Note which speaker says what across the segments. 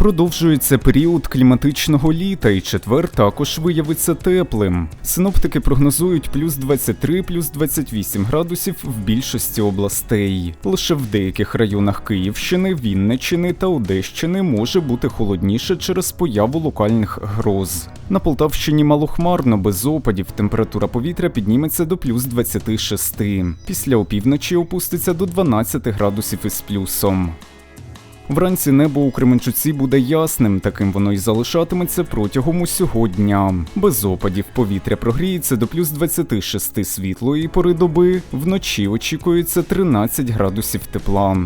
Speaker 1: Продовжується період кліматичного літа, і четвер також виявиться теплим. Синоптики прогнозують плюс 23, плюс 28 градусів в більшості областей. Лише в деяких районах Київщини, Вінниччини та Одещини може бути холодніше через появу локальних гроз. На Полтавщині малохмарно, без опадів, температура повітря підніметься до плюс 26. Після опівночі опуститься до 12 градусів із плюсом. Вранці небо у Кременчуці буде ясним, таким воно й залишатиметься протягом усього дня. Без опадів повітря прогріється до плюс 26 світлої пори доби, вночі очікується 13 градусів тепла.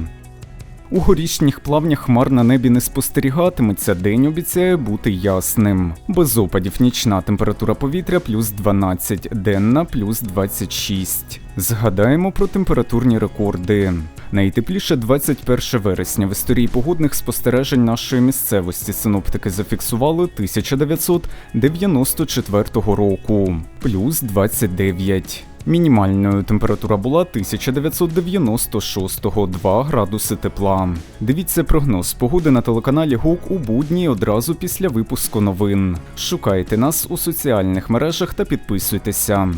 Speaker 1: У горішніх плавнях хмар на небі не спостерігатиметься, день обіцяє бути ясним. Без опадів нічна температура повітря плюс 12, денна плюс 26. Згадаємо про температурні рекорди. Найтепліше 21 вересня в історії погодних спостережень нашої місцевості синоптики зафіксували 1994 року, плюс 29. Мінімальною температура була 1996 2 градуси тепла. Дивіться прогноз погоди на телеканалі ГУК у будні одразу після випуску новин. Шукайте нас у соціальних мережах та підписуйтеся.